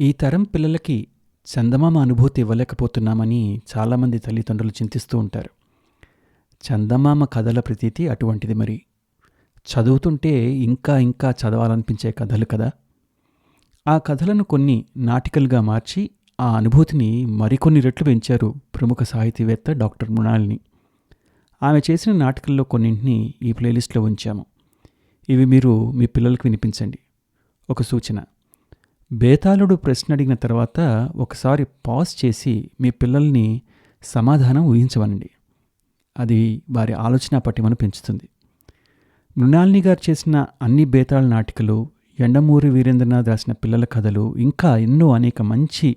ఈ తరం పిల్లలకి చందమామ అనుభూతి ఇవ్వలేకపోతున్నామని చాలామంది తల్లిదండ్రులు చింతిస్తూ ఉంటారు. చందమామ కథల ప్రతీతి అటువంటిది మరి. చదువుతుంటే ఇంకా ఇంకా చదవాలనిపించే కథలు కదా. ఆ కథలను కొన్ని నాటికలుగా మార్చి ఆ అనుభూతిని మరికొన్ని రెట్లు పెంచారు ప్రముఖ సాహితీవేత్త డాక్టర్ మృణాలిని. ఆమె చేసిన నాటకాల్లో కొన్నింటిని ఈ ప్లేలిస్ట్లో ఉంచాము. ఇవి మీరు మీ పిల్లలకు వినిపించండి. ఒక సూచన. బేతాళుడు ప్రశ్న అడిగిన తర్వాత ఒకసారి పాజ్ చేసి మీ పిల్లల్ని సమాధానం ఊహించవనండి అది వారి ఆలోచన పటిమను పెంచుతుంది. మృణాలిని గారు చేసిన అన్ని బేతాళ నాటికలు ఎండమూరి వీరేంద్రనాథ్ రాసిన పిల్లల కథలు ఇంకా ఎన్నో అనేక మంచి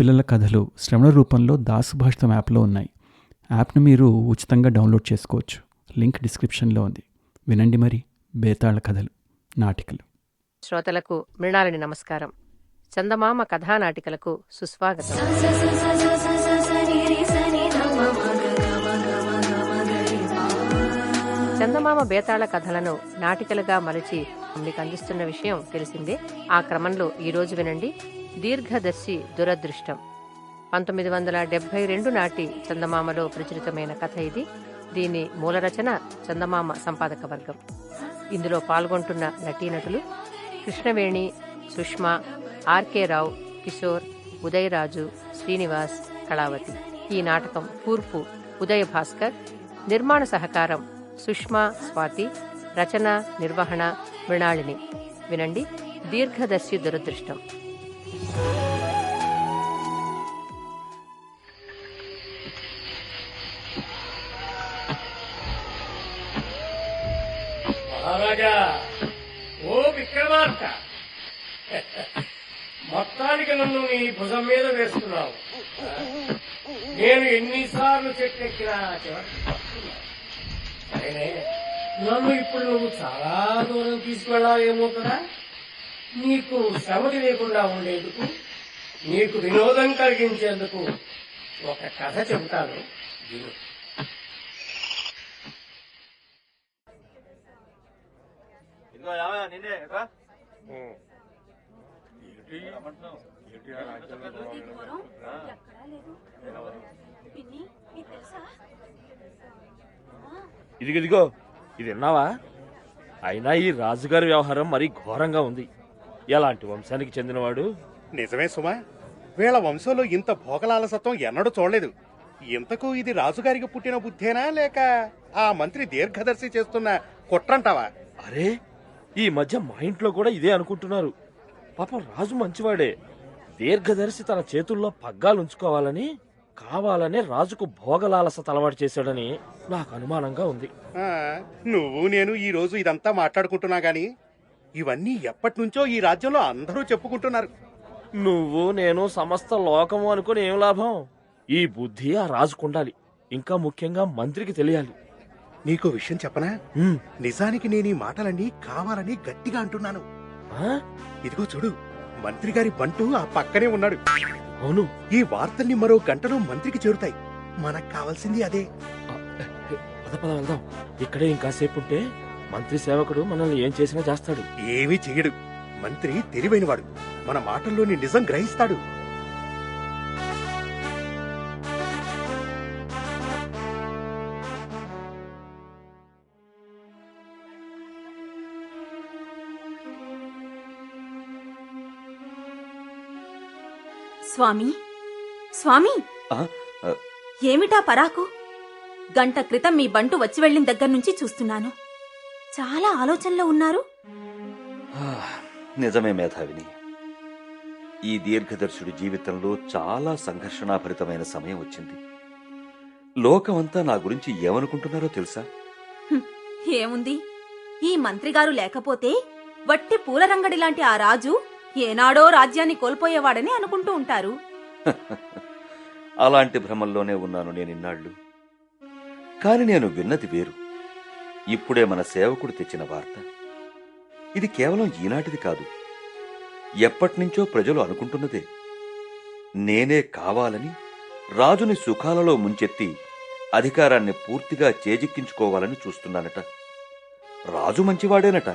పిల్లల కథలు శ్రవణ రూపంలో దాసుభాషితం యాప్లో ఉన్నాయి. యాప్ను మీరు ఉచితంగా డౌన్లోడ్ చేసుకోవచ్చు. లింక్ డిస్క్రిప్షన్లో ఉంది. వినండి మరి బేతాళ కథలు నాటికలు. శ్రోతలకు మృణాలని నమస్కారం. చందమామ కథానాటికలకు సుస్వాగతం. చందమామ బేతాళ కథలను నాటికలుగా మలిచి మీకు అందిస్తున్న విషయం తెలిసిందే. ఆ క్రమంలో ఈరోజు వినండి. దీర్ఘదర్శి దురదృష్టం. పంతొమ్మిది వందల డెబ్బై రెండు నాటి చందమామలో ప్రచురితమైన కథ ఇది. దీని మూల రచన చందమామ సంపాదక వర్గం. ఇందులో పాల్గొంటున్న నటీనటులు కృష్ణవేణి సుష్మా ఆర్కే రావు కిషోర్ ఉదయరాజు శ్రీనివాస్ కళావతి. ఈ నాటకం కూర్పు ఉదయ భాస్కర్ నిర్మాణ సహకారం సుష్మా స్వాతి రచన నిర్వహణ మృణాళిని. వినండి దీర్ఘదర్శి దురదృష్టం. మహారాజా ఓ విక్రమార్క. మొత్తానికి నన్ను నీ భుజం మీద వేస్తున్నావు. నేను ఎన్నిసార్లు చెట్టెక్కినా. సరేనే నన్ను ఇప్పుడు నువ్వు చాలా దూరం తీసుకెళ్ళాలేమో కదా? నీకు శ్రమ తెలియకుండా ఉండేందుకు నీకు వినోదం కలిగించేందుకు ఒక కథ చెబుతాను. రామయ్య, నిన్నే. ఇదిగో ఇదిగో ఇది విన్నావా? అయినా ఈ రాజుగారి వ్యవహారం మరీ ఘోరంగా ఉంది. ఎలాంటి వంశానికి చెందినవాడు? నిజమే సుమా. వీళ్ళ వంశంలో ఇంత భోగలాలసత్వం ఎన్నడూ చూడలేదు. ఇంతకు ఇది రాజుగారికి పుట్టిన బుద్ధేనా లేక ఆ మంత్రి దీర్ఘదర్శి చేస్తున్న కుట్రంటావా? అరే ఈ మధ్య మా ఇంట్లో కూడా ఇదే అనుకుంటున్నారు. పాపం రాజు మంచివాడే. దీర్ఘదర్శి తన చేతుల్లో పగ్గాలు ఉంచుకోవాలని కావాలనే రాజుకు భోగలాలసత అలవాటు చేశాడని నాకు అనుమానంగా ఉంది. నువ్వు నేను ఈ రోజు ఇదంతా మాట్లాడుకుంటున్నా గాని ఇవన్నీ ఎప్పటి నుంచో ఈ రాజ్యంలో అందరూ చెప్పుకుంటున్నారు. నువ్వు నేను సమస్త లోకము అనుకుని ఏం లాభం? ఈ బుద్ధి ఆ రాజుకుండాలి. ఇంకా ముఖ్యంగా మంత్రికి తెలియాలి. నీకు విషయం చెప్పనా? నిజానికి నేను ఈ మాటలన్నీ కావాలని గట్టిగా అంటున్నాను? ఇదిగో చూడు మంత్రి గారి బంటు ఆ పక్కనే ఉన్నాడు. అవును. ఈ వార్తల్ని మరో గంటలో మంత్రికి చేరుతాయి. మనకు కావాల్సింది అదే. పద పద వెళ్దాం. ఇక్కడే ఇంకాసేపు ఉంటే మంత్రి సేవకుడు మనల్ని ఏం చేసినా చేస్తాడు. ఏమీ చెయ్యడు. మంత్రి తెలివైనవాడు. మన మాటల్లోని నిజం గ్రహిస్తాడు. స్వామి? స్వామి. ఏమిటా పరాకు? గంట క్రితం మీ బంటు వచ్చి వెళ్ళిన దగ్గర నుంచి చూస్తున్నాను. చాలా ఆలోచనలో ఉన్నారు. నిజమే మేధావిని. ఈ దీర్ఘదర్శుడి జీవితంలో చాలా సంఘర్షణాభరితమైన సమయం వచ్చింది. లోకమంతా నా గురించి ఏమనుకుంటున్నారో తెలుసా? ఏముంది? ఈ మంత్రిగారు లేకపోతే వట్టి పూలరంగడి లాంటి ఆ రాజు ఏనాడో రాజ్యాన్ని కోల్పోయేవాడని అనుకుంటూ ఉంటారు. అలాంటి భ్రమల్లోనే ఉన్నాను నేను ఇన్నాళ్ళు. కాని నేను విన్నది వేరు. ఇప్పుడే మన సేవకుడు తెచ్చిన వార్త. ఇది కేవలం ఈనాటిది కాదు. ఎప్పటినుంచో ప్రజలు అనుకుంటున్నదే. నేనే కావాలని రాజుని సుఖాలలో ముంచెత్తి అధికారాన్ని పూర్తిగా చేజిక్కించుకోవాలని చూస్తున్నానట. రాజు మంచివాడేనట.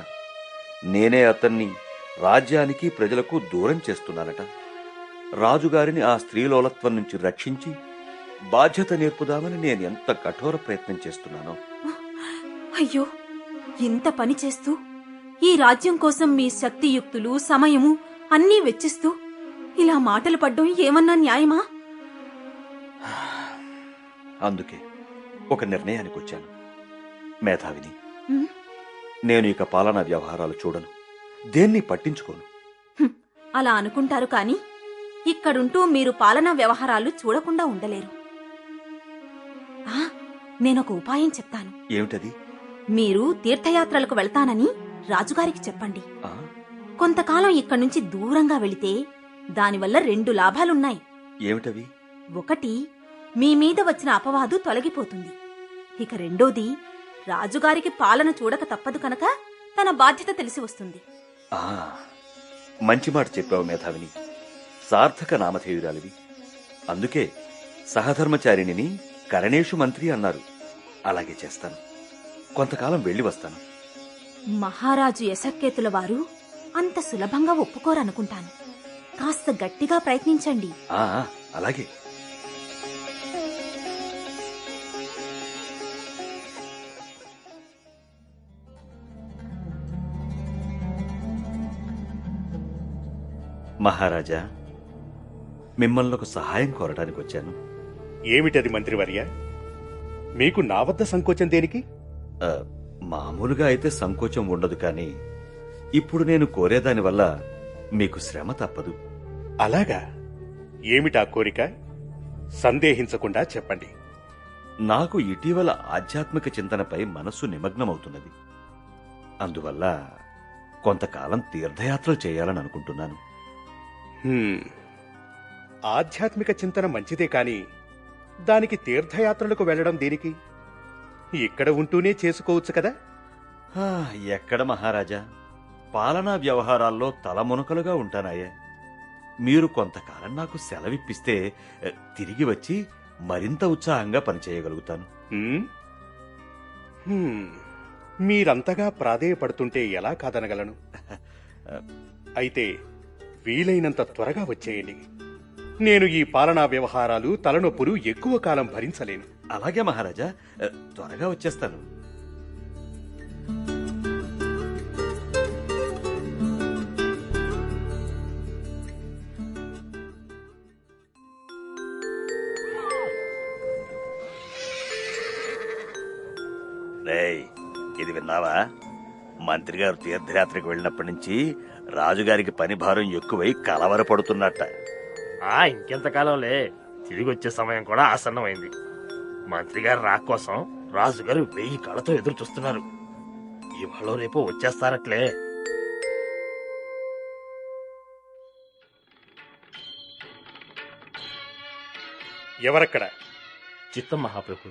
నేనే అతన్ని రాజ్యానికి ప్రజలకు దూరం చేస్తున్నానట. రాజుగారిని ఆ స్త్రీలోలత్వం నుంచి రక్షించి బాధ్యత నేర్పుదామని నేను ఎంత కఠోర ప్రయత్నం చేస్తున్నానో. అయ్యో ఇంత పని చేస్తూ ఈ రాజ్యం కోసం మీ శక్తియుక్తులు సమయము అన్నీ వెచ్చిస్తూ ఇలా మాటలు పడ్డం ఏమన్నా న్యాయమా? అందుకే ఒక నిర్ణయానికి వచ్చాను మేధావిని నేను ఇక పాలనా వ్యవహారాలు చూడను. దేన్ని పట్టించుకోను? అలా అనుకుంటారు కాని ఇక్కడుంటూ మీరు పాలనా వ్యవహారాలు చూడకుండా ఉండలేరు. నేనొక ఉపాయం చెప్తాను. ఏమిటది? మీరు తీర్థయాత్రలకు వెళ్తానని రాజుగారికి చెప్పండి? కొంతకాలం ఇక్కడి నుంచి దూరంగా వెళితే దానివల్ల రెండు లాభాలున్నాయి. ఏమిటవి? ఒకటి మీ మీద వచ్చిన అపవాదు తొలగిపోతుంది. ఇక రెండోది రాజుగారికి పాలన చూడక తప్పదు కనుక తన బాధ్యత తెలిసి వస్తుంది. మంచి మాట చెప్పావు మేధావిని. సార్థక నామధేయురాలివి. అందుకే సహధర్మచారిణిని కరణేషు మంత్రి అన్నారు. అలాగే చేస్తాను. కొంతకాలం వెళ్ళి వస్తాను. మహారాజు యశక్కేతుల వారు అంత సులభంగా ఒప్పుకోరనుకుంటాను. కాస్త గట్టిగా ప్రయత్నించండి. అలాగే. మహారాజా మిమ్మల్ని ఒక సహాయం కోరడానికి వచ్చాను. ఏమిటది మంత్రివర్య? మీకు నా వద్ద సంకోచం దేనికి? మామూలుగా అయితే సంకోచం ఉండదు కానీ ఇప్పుడు నేను కోరేదాని వల్ల మీకు శ్రమ తప్పదు. అలాగా? ఏమిటా కోరిక? సందేహించకుండా చెప్పండి. నాకు ఇటీవల ఆధ్యాత్మిక చింతనపై మనస్సు నిమగ్నమవుతున్నది. అందువల్ల కొంతకాలం తీర్థయాత్రలు చేయాలని అనుకుంటున్నాను. ఆధ్యాత్మిక చింతన మంచిదే కాని దానికి తీర్థయాత్రలకు వెళ్ళడం దేనికి? ఇక్కడ ఉంటూనే చేసుకోవచ్చు కదా? ఎక్కడ మహారాజా? పాలనా వ్యవహారాల్లో తలమునకలుగా ఉంటానాయే. మీరు కొంతకాలం నాకు సెలవిప్పిస్తే తిరిగి వచ్చి మరింత ఉత్సాహంగా పనిచేయగలుగుతాను. మీరంతగా ప్రాధేయపడుతుంటే ఎలా కాదనగలను? అయితే వీలైనంత త్వరగా వచ్చేయండి. నేను ఈ పాలనా వ్యవహారాలు తలనొప్పులు ఎక్కువ కాలం భరించలేను. అలాగే మహారాజా త్వరగా వచ్చేస్తాను. మంత్రి గారు తీర్థయాత్రకు వెళ్ళినప్పటి నుంచి రాజుగారికి పని భారం ఎక్కువై కలవరపడుతున్నట్ట ఆ ఇంకెంతకాలంలే. తిరిగి వచ్చే సమయం కూడా ఆసన్నమైంది. మంత్రి గారి రాక కోసం రాజుగారు వెయ్యి కళ్ళతో ఎదురు చూస్తున్నారు. ఇవాళ రేపు వచ్చేస్తారట్లే. ఎవరక్కడ? చిత్తం మహాప్రభు.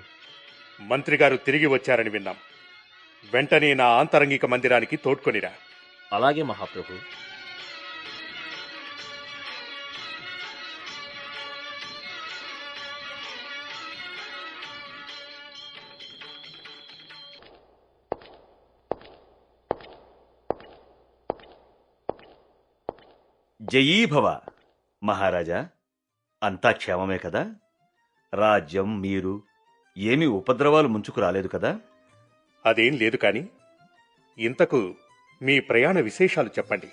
మంత్రి గారు తిరిగి వచ్చారని విన్నాం. వెంటనే నా ఆంతరంగిక మందిరానికి తోడ్కొనిరా. అలాగే మహాప్రభు. జయీభవ మహారాజా. అంతా క్షేమమే కదా? రాజ్యం మీరు ఏమీ ఉపద్రవాలు ముంచుకు రాలేదు కదా? అదేం లేదు కాని ఇంతకు మీ ప్రయాణ విశేషాలు చెప్పండి.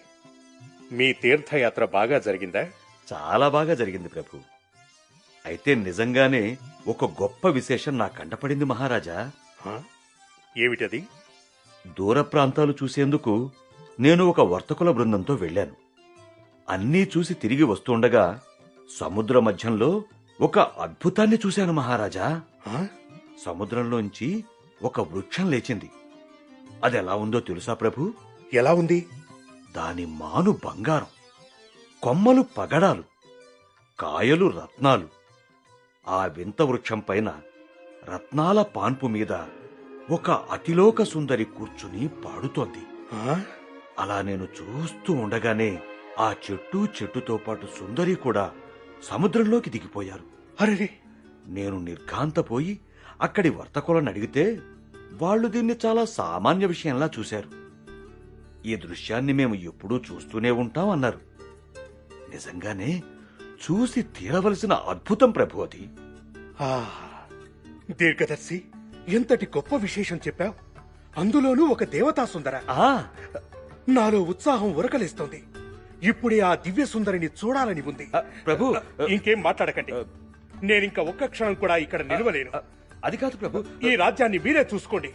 మీ తీర్థయాత్ర బాగా జరిగిందా? చాలా బాగా జరిగింది ప్రభు. అయితే నిజంగానే ఒక గొప్ప విశేషం నా కంటపడింది మహారాజా? ఏమిటది? దూర ప్రాంతాలు చూసేందుకు నేను ఒక వర్తకుల బృందంతో వెళ్ళాను. అన్నీ చూసి తిరిగి వస్తుండగా సముద్ర మధ్యంలో ఒక అద్భుతాన్ని చూశాను మహారాజా? సముద్రంలోంచి ఒక వృక్షం లేచింది. అది ఎలా ఉందో తెలుసా ప్రభు? ఎలా ఉంది? దాని మాను బంగారం కొమ్మలు పగడాలు కాయలు రత్నాలు. ఆ వింత వృక్షం పైన రత్నాల పాన్పు మీద ఒక అతిలోక సుందరి కూర్చుని పాడుతోంది? అలా నేను చూస్తూ ఉండగానే ఆ చెట్టు చెట్టుతో పాటు సుందరి కూడా సముద్రంలోకి దిగిపోయారు. అరెరే! నేను నిర్ఘాంతపోయి అక్కడి వర్తకులను అడిగితే వాళ్ళు దీన్ని చాలా సామాన్య విషయంలా చూశారు. ఈ దృశ్యాన్ని మేము ఎప్పుడూ చూస్తూనే ఉంటాం అన్నారు. నిజంగానే చూసి తీరవలసిన అద్భుతం ప్రభు అది. దీర్ఘదర్శి ఎంతటి గొప్ప విశేషం చెప్పావు. అందులోనూ ఒక దేవతా సుందర. ఆ. నాలో ఉత్సాహం ఉరకలేస్తోంది. ఇప్పుడే ఆ దివ్య సుందరిని చూడాలని ఉంది. ప్రభు ఇంకేం మాట్లాడకండి. నేనింక ఒక్క క్షణం కూడా ఇక్కడ నిలవలేను. అది కాదు ప్రభు. ఈ రాజ్యాన్ని మీరే చూసుకోండి.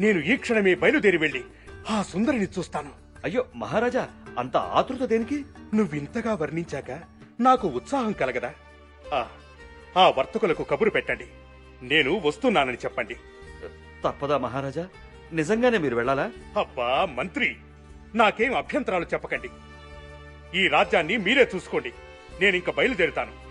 నేను ఈ క్షణమే బయలుదేరి వెళ్ళి ఆ సుందరిని చూస్తాను. అయ్యో మహారాజా అంత ఆతృత దేనికి? నువ్వింతగా వర్ణించాక నాకు ఉత్సాహం కలగదా? ఆ, ఆ వర్తకులకు కబురు పెట్టండి. నేను వస్తున్నానని చెప్పండి. తప్పదా మహారాజా? నిజంగానే మీరు వెళ్ళాలా? అబ్బా మంత్రి నాకేం అభ్యంతరాలు చెప్పకండి. ఈ రాజ్యాన్ని మీరే చూసుకోండి. నేనింక బయలుదేరుతాను.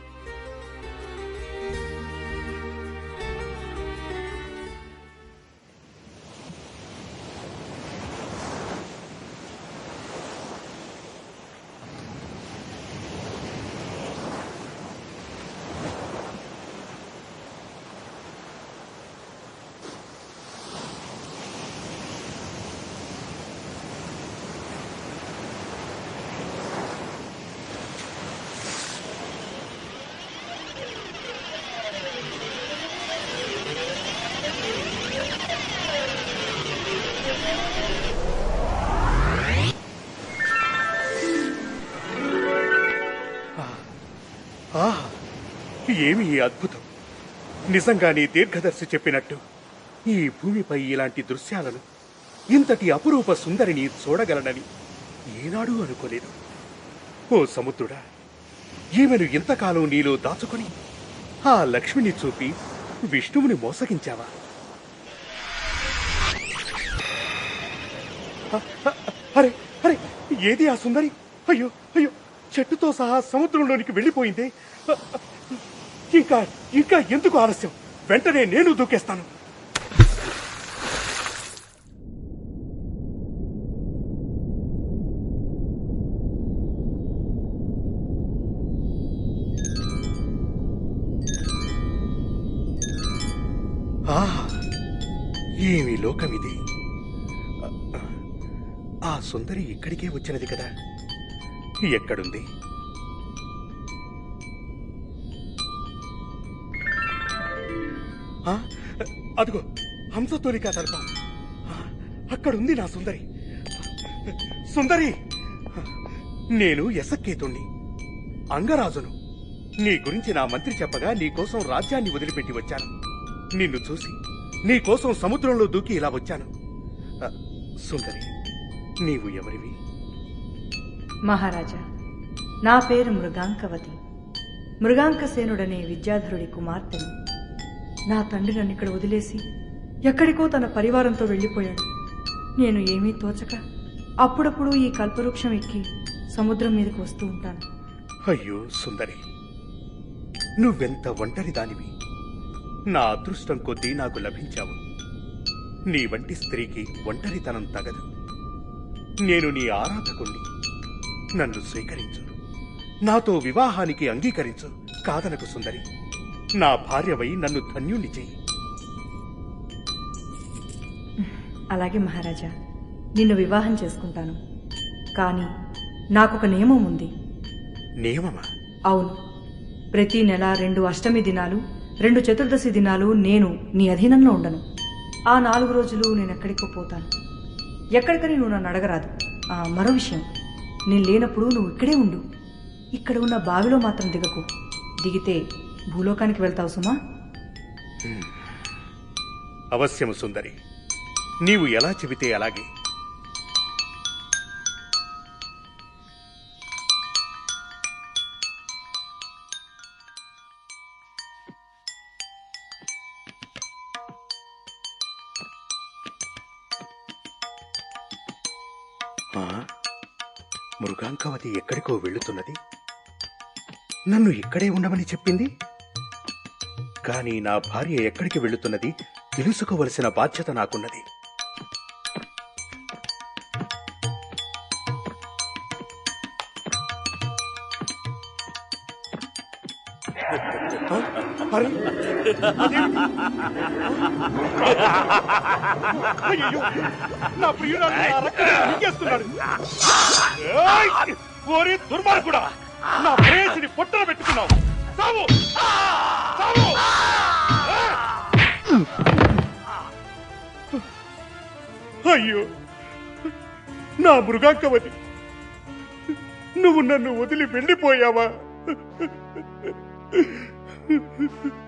ఏమి ఈ అద్భుతం నిజంగానే దీర్ఘదర్శి చెప్పినట్టు ఈ భూమిపై ఇలాంటి దృశ్యాలను ఇంతటి అపురూప సుందరిని చూడగలనని ఏనాడూ అనుకోలేదు. ఓ సముద్రుడా ఈమెను ఇంతకాలం నీలో దాచుకొని ఆ లక్ష్మిని చూపి విష్ణువుని మోసగించావా? అరే అరే ఏది ఆ సుందరి? అయ్యో అయ్యో చెట్టుతో సహా సముద్రంలోనికి వెళ్ళిపోయిందే. ఇంకా ఇంకా ఎందుకు ఆలస్యం? వెంటనే నేను దూకేస్తాను. ఆహా ఏమి లోకమిది ఆ సుందరి ఇక్కడికే వచ్చినది కదా? ఎక్కడుంది? అదిగో హంసతోలికా తల్పం అక్కడుంది నా సుందరి. సుందరి నేను ఎసక్కేతుణ్ణి అంగరాజును. నీ గురించి నా మంత్రి చెప్పగా నీకోసం రాజ్యాన్ని వదిలిపెట్టి వచ్చాను. నిన్ను చూసి నీకోసం సముద్రంలో దూకి ఇలా వచ్చాను. సుందరి నీవు ఎవరివి? మహారాజా నా పేరు మృగాంకవతి. మృగాంకసేనుడనే విద్యాధరుడి కుమార్తెను. నా తండ్రి నన్ను ఇక్కడ వదిలేసి ఎక్కడికో తన పరివారంతో వెళ్ళిపోయాడు. నేను ఏమీ తోచక అప్పుడప్పుడు ఈ కల్పవృక్షం ఎక్కి సముద్రం మీదకి వస్తూ ఉంటాను. అయ్యో సుందరి నువ్వెంత ఒంటరి దానివి? నా అదృష్టం కొద్దీ నాకు లభించావు. నీ వంటి స్త్రీకి ఒంటరితనం తగదు. నేను నీ ఆరాధకుణ్ణి. నన్ను స్వీకరించు. నాతో వివాహానికి అంగీకరించు. కాదనకు సుందరి నా భార్యవై నన్ను ధన్యుణ్ణి చెయ్యి అలాగే మహారాజా నిన్ను వివాహం చేసుకుంటాను. కానీ నాకొక నియమం ఉంది. నియమమా? అవును. ప్రతి నెల రెండు అష్టమి దినాలు రెండు చతుర్దశి దినాలు నేను నీ అధీనంలో ఉండను. ఆ నాలుగు రోజులు నేను ఎక్కడికో పోతాను. ఎక్కడికని నువ్వు నన్ను అడగరాదు. ఆ, మరో విషయం నేను లేనప్పుడు నువ్వు ఇక్కడే ఉండు. ఇక్కడ ఉన్న బావిలో మాత్రం దిగకు. దిగితే భూలోకానికి వెళ్తావు సుమా? అవశ్యము సుందరి. నీవు ఎలా చెబితే అలాగే. ఆ, మృగాంకవతి ఎక్కడికో వెళుతున్నది నన్ను ఇక్కడే ఉండమని చెప్పింది? కానీ నా భార్య ఎక్కడికి వెళుతున్నది తెలుసుకోవలసిన బాధ్యత నాకున్నది. నా ప్రియురాలు నా ప్రేయసిని పొట్టన పెట్టుకున్నావు. సావు సావు అయ్యో! నా మృగాంకవతి నువ్వు నన్ను వదిలి వెళ్ళిపోయావా?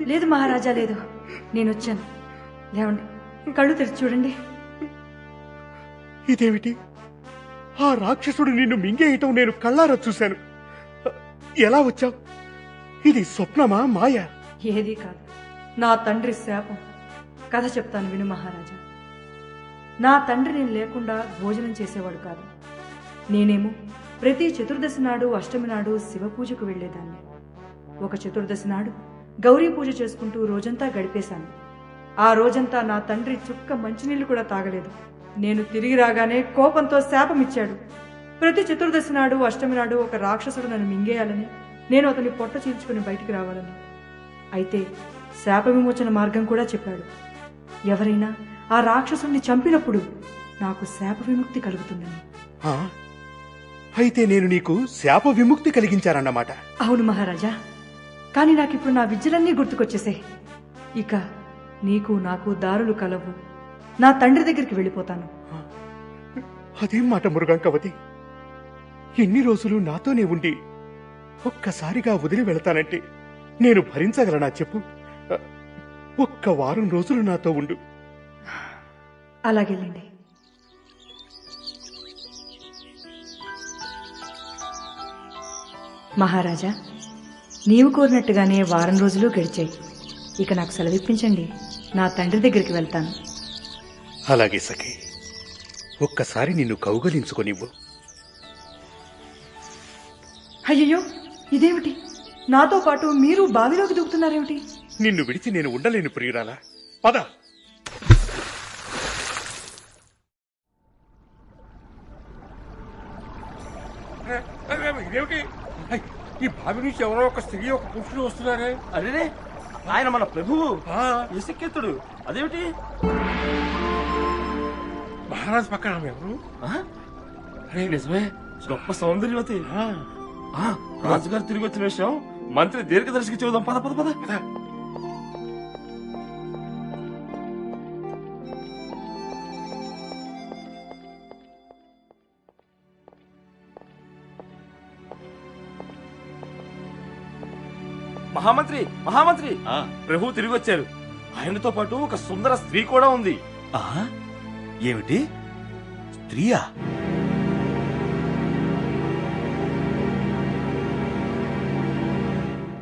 లేదు మహారాజా లేదు. నేను వచ్చాను. లేవండి. కళ్ళు తెరిచి చూడండి. ఇదేమిటి? ఆ రాక్షసుడు నిన్ను మింగేయటం నేను కళ్ళారా చూశాను. ఎలా వచ్చావు? ఇది స్వప్నమా మాయ? ఏదీ కాదు. నా తండ్రి శాపం. కథ చెప్తాను విను మహారాజా. నా తండ్రి నేను లేకుండా భోజనం చేసేవాడు కాదు. నేనేమో ప్రతి చతుర్దశి నాడు అష్టమి నాడు శివ పూజకు వెళ్ళేదాన్ని ఒక చతుర్దశి నాడు గౌరీ పూజ చేసుకుంటూ రోజంతా గడిపేశాను. ఆ రోజంతా నా తండ్రి చుక్క మంచినీళ్ళు కూడా తాగలేదు. నేను తిరిగి రాగానే కోపంతో శాపమిచ్చాడు. ప్రతి చతుర్దశి నాడు అష్టమి నాడు ఒక రాక్షసుడు నన్ను మింగేయాలని నేను అతని పొట్ట చీల్చుకుని బయటికి రావాలని. అయితే శాప విమోచన మార్గం కూడా చెప్పాడు. ఎవరైనా ఆ రాక్షసుణ్ణి చంపినప్పుడు నాకు శాప విముక్తి కలుగుతుందని. ఆ? అయితే నేను నీకు శాప విముక్తి కలిగించానన్నమాట. అవును మహారాజా. కానీ నాకిప్పుడు నా విద్యలన్నీ గుర్తుకొచ్చేసే ఇక నీకు నాకు దారులు కలవు. నా తండ్రి దగ్గరికి వెళ్ళిపోతాను. అదేం మాట మృగాంకవతి ఎన్ని రోజులు నాతోనే ఉండి ఒక్కసారిగా వదిలి వెళతానంటే నేను భరించగలనా చెప్పు? ఒక్క వారం రోజులు నాతో ఉండు. అలాగెళ్ళండి మహారాజా నీవు కోరినట్టుగానే వారం రోజులు గడిచాయి. ఇక నాకు సెలవిప్పించండి. నా తండ్రి దగ్గరికి వెళ్తాను. అలాగే సఖి. ఒక్కసారి నిన్ను కౌగలించుకొనివ్వు. అయ్యయ్యో ఇదేమిటి? నాతో పాటు మీరు బావిలోకి దూకుతున్నారేమిటి? నిన్ను విడిచి నేను ఉండలేను ప్రియురాలా. పద. ఇదేమిటి? ఐ, ఈ బావి నుంచి ఎవరో ఒక స్త్రీ ఒక పురుషుడు వస్తున్నారే? అరే ఆయన మన ప్రభువు ఆ, ఇసుకెత్తుడు అదేమిటి? మహారాజ్ పక్కన ఆమె ఎవరు? అరే నిజమే గొప్ప సౌందర్యవతి. ఆ, రాజుగారు తిరిగి వచ్చిన విషయం మంత్రి దీర్ఘదర్శికి చూద్దాం పద పద పద. మహామంత్రి మహామంత్రి. ప్రభు తిరిగి వచ్చారు. ఆయనతో పాటు ఒక సుందర స్త్రీ కూడా ఉంది? ఏమిటి? స్త్రీయా?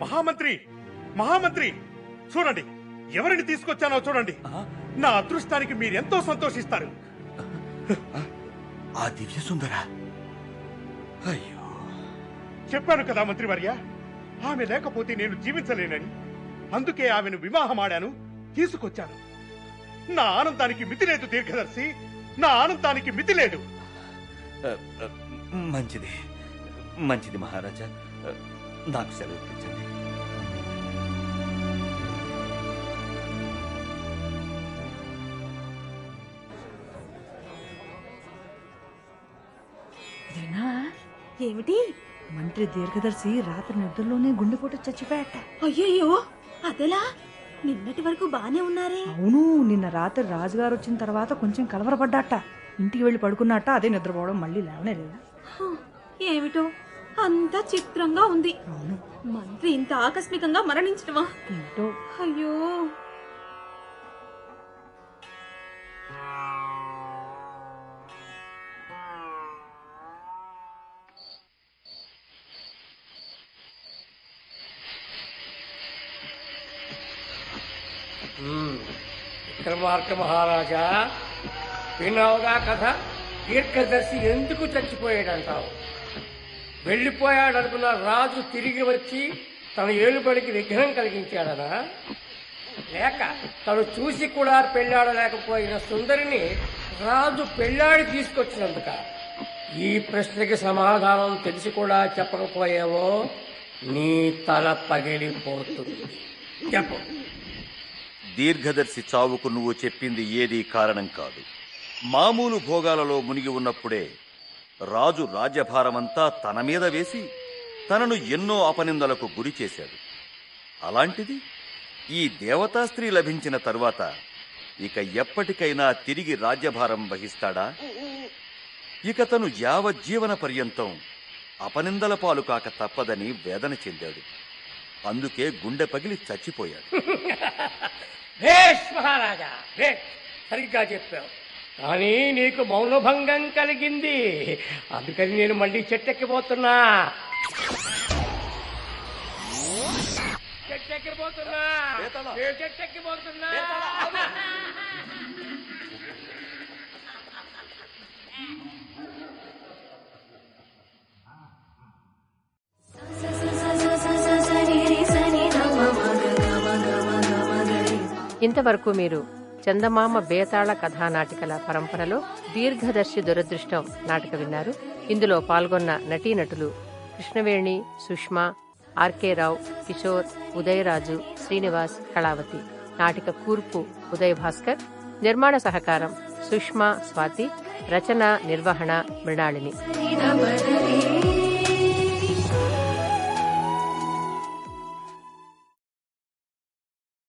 మహామంత్రి మహామంత్రి చూడండి ఎవరిని తీసుకొచ్చానో చూడండి. నా అదృష్టానికి మీరెంతో సంతోషిస్తారు. ఆ దివ్య సుందర అయ్యో. చెప్పాను కదా మంత్రివర్య ఆమె లేకపోతే నేను జీవించలేనని. అందుకే ఆమెను వివాహమాడాను తీసుకొచ్చాను. నా ఆనందానికి మితి లేదు దీర్ఘదర్శి నా ఆనందానికి మితి లేదు. మంచిది మంచిది మహారాజా. నాకు సెలవు ఇప్పించండి. ఏమిటి? మంత్రి దీర్ఘదర్శి రాత్రి నిద్రలోనే గుండెపోటు చచ్చిపోయాట. అయ్యయ్యో అదెలా? నిన్నటి వరకు బానే ఉన్నారే. అవును నిన్న రాత్రి రాజుగారు వచ్చిన తర్వాత కొంచెం కలవరపడ్డాట. ఇంటికి వెళ్ళి పడుకున్నట్ట అదే నిద్రపోవడం మళ్ళీ లేవనే లేదా ఏమిటో? అంతా చిత్రంగా ఉంది. అవును. మంత్రి ఇంత ఆకస్మికంగా మరణించడమా ఏంటో అయ్యో. విక్రమార్క మహారాజా విన్నావుగా కథ? దీర్ఘదర్శి ఎందుకు చచ్చిపోయాడంటావు? వెళ్ళిపోయాడనుకున్న రాజు తిరిగి వచ్చి తన ఏలుబడికి విఘ్నం కలిగించాడనా? లేక తను చూసి కూడా పెళ్ళాడలేకపోయిన సుందరిని రాజు పెళ్ళాడి తీసుకొచ్చినందుక? ఈ ప్రశ్నకి సమాధానం తెలిసి కూడా చెప్పకపోయావో నీ తల పగిలిపోతుంది. చెప్పు. దీర్ఘదర్శి చావుకు నువ్వు చెప్పింది ఏదీ కారణం కాదు. మామూలు భోగాలలో మునిగి ఉన్నప్పుడే రాజు రాజ్యభారమంతా తన మీద వేసి తనను ఎన్నో అపనిందలకు గురి చేశాడు. అలాంటిది ఈ దేవతా స్త్రీ లభించిన తరువాత ఇక ఎప్పటికైనా తిరిగి రాజ్యభారం వహిస్తాడా? ఇక తను యావజ్జీవన పర్యంతం అపనిందల పాలు కాక తప్పదని వేదన చెందాడు. అందుకే గుండె పగిలి చచ్చిపోయాడు. భేష్ మహారాజా భేష్ సరిగ్గా చెప్పావు. కానీ నీకు మౌనభంగం కలిగింది. అందుకని నేను మళ్ళీ చెట్టెక్కిపోతున్నా. చెట్టెక్కిపోతున్నా. నేను చెట్టెక్కిపోతున్నా. ఇంతవరకు మీరు చందమామ బేతాళ కథానాటికల పరంపరలో దీర్ఘదర్శి దురదృష్టం నాటక విన్నారు. ఇందులో పాల్గొన్న నటీనటులు కృష్ణవేణి సుష్మా ఆర్కే రావు కిషోర్ ఉదయరాజు శ్రీనివాస్ కళావతి. నాటిక కూర్పు ఉదయ్ భాస్కర్ నిర్మాణ సహకారం సుష్మా స్వాతి రచన నిర్వహణ మృణాళిని.